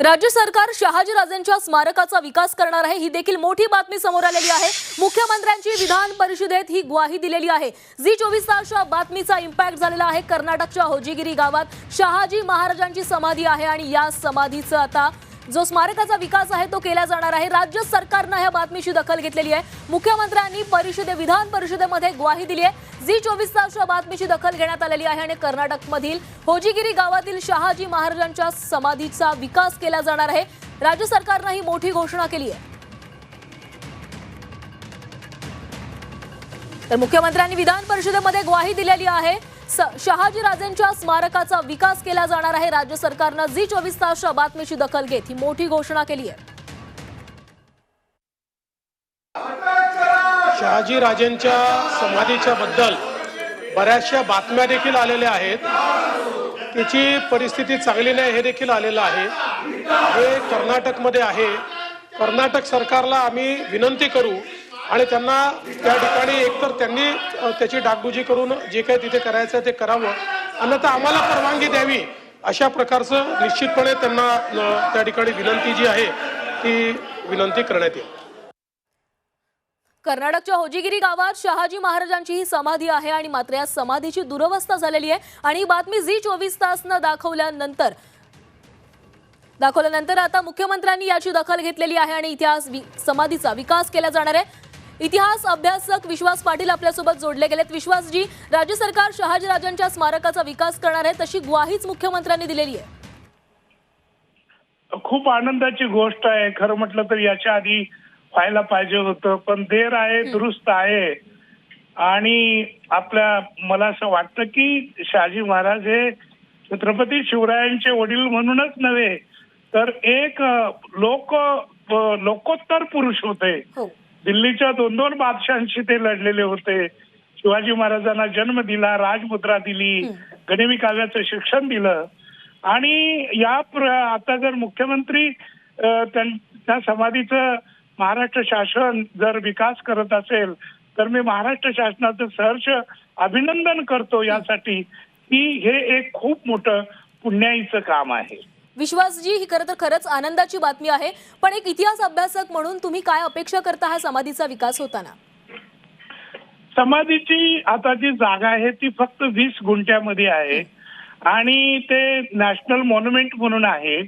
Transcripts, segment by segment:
राज्य सरकार शहाजीराजेंच्या स्मारकाचा विकास करणार आहे. ही देखील मोठी बातमी समोर आलेली आहे. मुख्यमंत्र्यांची विधान परिषदेत ही ग्वाही दिलेली आहे. झी चोवीस तासच्या बातमीचा इम्पॅक्ट झालेला आहे. कर्नाटकच्या होजीगिरी गावात शहाजी महाराजांची समाधी आहे आणि या समाधीचं आता जो स्मारकाचा विकास आहे तो केला जाणार आहे. राज्य सरकारनं ह्या बातमीची दखल घेतलेली आहे. मुख्यमंत्र्यांनी परिषदे विधान परिषदेमध्ये ग्वाही दिली आहे. झी चोवीस तासच्या बातमीची दखल घेण्यात आलेली आहे आणि कर्नाटकमधील होजीगिरी गावातील शहाजी महाराजांच्या समाधीचा विकास केला जाणार आहे. राज्य सरकारनं ही मोठी घोषणा केली आहे. तर मुख्यमंत्र्यांनी विधान परिषदेमध्ये ग्वाही दिलेली आहे. शहाजीराजेंच्या स्मारकाचा विकास केला जाणार आहे. राज्य सरकारनं जी चोवीस तासच्या बातमीची दखल घेत ही मोठी घोषणा केली आहे. शहाजी राजेंच्या समाधीच्या बद्दल बऱ्याचशा बातम्या देखील आलेल्या आहेत. त्याची परिस्थिती चांगली नाही हे देखील आलेलं आहे. हे कर्नाटकमध्ये आहे. कर्नाटक सरकारला आम्ही विनंती करू आणि त्यांना त्या ठिकाणी एकतर त्यांनी त्याची डागडुजी करून जे काही तिथे करायचं ते करावं. अन्यथा आम्हाला परवानगी द्यावी अशा प्रकारचं निश्चितपणे त्यांना त्या ठिकाणी विनंती जी आहे ती विनंती करण्यात येईल. कर्नाटकच्या होजीगिरी गावात शहाजी महाराजांची ही समाधी आहे आणि मात्र या समाधीची दुरवस्था झालेली आहे. आणि ही बातमी झी चोवीस तासनं दाखवल्यानंतर दाखवल्यानंतर आता मुख्यमंत्र्यांनी याची दखल घेतलेली आहे आणि इतिहास समाधीचा विकास केला जाणार आहे. इतिहास अभ्यासक विश्वास पाटील आपल्यासोबत जोडले गेलेत. विश्वासजी राज्य सरकार शहाजीराजांच्या स्मारकाचा विकास करणार आहे तशी ग्वाहीच मुख्यमंत्र्यांनी दिलेली आहे. खूप आनंदाची गोष्ट आहे. खरं म्हटलं तर याच्या आधी व्हायला पाहिजे होतं पण देर आहे दुरुस्त आहे. आणि आपल्या मला असं वाटतं की शहाजी महाराज हे छत्रपती शिवरायांचे वडील म्हणूनच नव्हे तर एक लोक लोकोत्तर पुरुष होते. हो. दिल्लीच्या दोन दोन बादशाहांशी ते लढलेले होते. शिवाजी महाराजांना जन्म दिला राजमुद्रा दिली गणिमी काव्याचं शिक्षण दिलं. आणि या आता जर मुख्यमंत्री त्या समाधीचं महाराष्ट्र शासन जर विकास करत असेल तर मी महाराष्ट्र शासनाचं सहर्ष अभिनंदन करतो यासाठी. की हे एक खूप मोठं पुण्याईचं काम आहे. विश्वासजी ही खरं तर खरंच आनंदाची बातमी आहे. पण एक इतिहास अभ्यासक म्हणून तुम्ही काय अपेक्षा करता हा समाधीचा विकास होताना? समाधीची आता जी जागा आहे ती फक्त वीस गुंठ्यामध्ये आहे. आणि ते नॅशनल मॉन्युमेंट म्हणून आहे.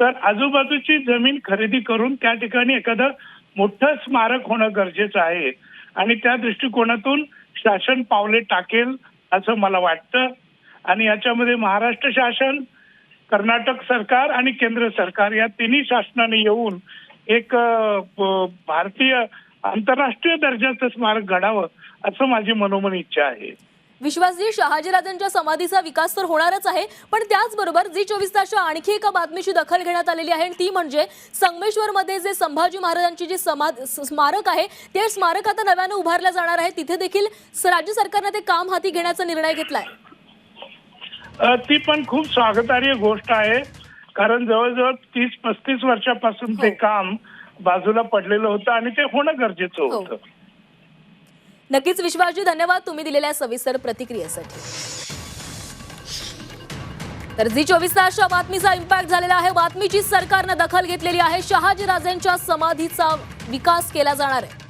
तर आजूबाजूची जमीन खरेदी करून त्या ठिकाणी एखादं मोठं स्मारक होणं गरजेचं आहे. आणि त्या दृष्टिकोनातून शासन पावले टाकेल असं मला वाटतं. आणि याच्यामध्ये महाराष्ट्र शासन कर्नाटक सरकार आणि केंद्र सरकार या तिन्ही शासनाने येऊन एक भारतीय आंतरराष्ट्रीय दर्जाचं स्मारक घडावं असं माझी मनोमन इच्छा आहे. विश्वासजी शहाजीराजांच्या समाधीचा विकास तर होणारच आहे पण त्याचबरोबर जी चोवीस तासच्या आणखी एका बातमीची दखल घेण्यात आलेली आहे आणि ती म्हणजे संगमेश्वरमध्ये जे संभाजी महाराजांची जी समाध स्मारक आहे ते स्मारक आता नव्यानं उभारलं जाणार आहे. तिथे देखील राज्य सरकारने ते काम हाती घेण्याचा निर्णय घेतलाय. ती पण खूप स्वागतार्ह गोष्ट आहे. कारण जवळजवळ तीस पस्तीस वर्षापासून ते हो. काम बाजूला पडलेलं होतं आणि ते होणं गरजेचं हो. होतं. नक्कीच विश्वासजी धन्यवाद तुम्ही दिलेल्या सविस्तर प्रतिक्रियेसाठी. तर झी चोवीस तासच्या बातमीचा इम्पॅक्ट झालेला आहे. बातमीची सरकारनं दखल घेतलेली आहे. शहाजीराजेंच्या समाधीचा विकास केला जाणार आहे.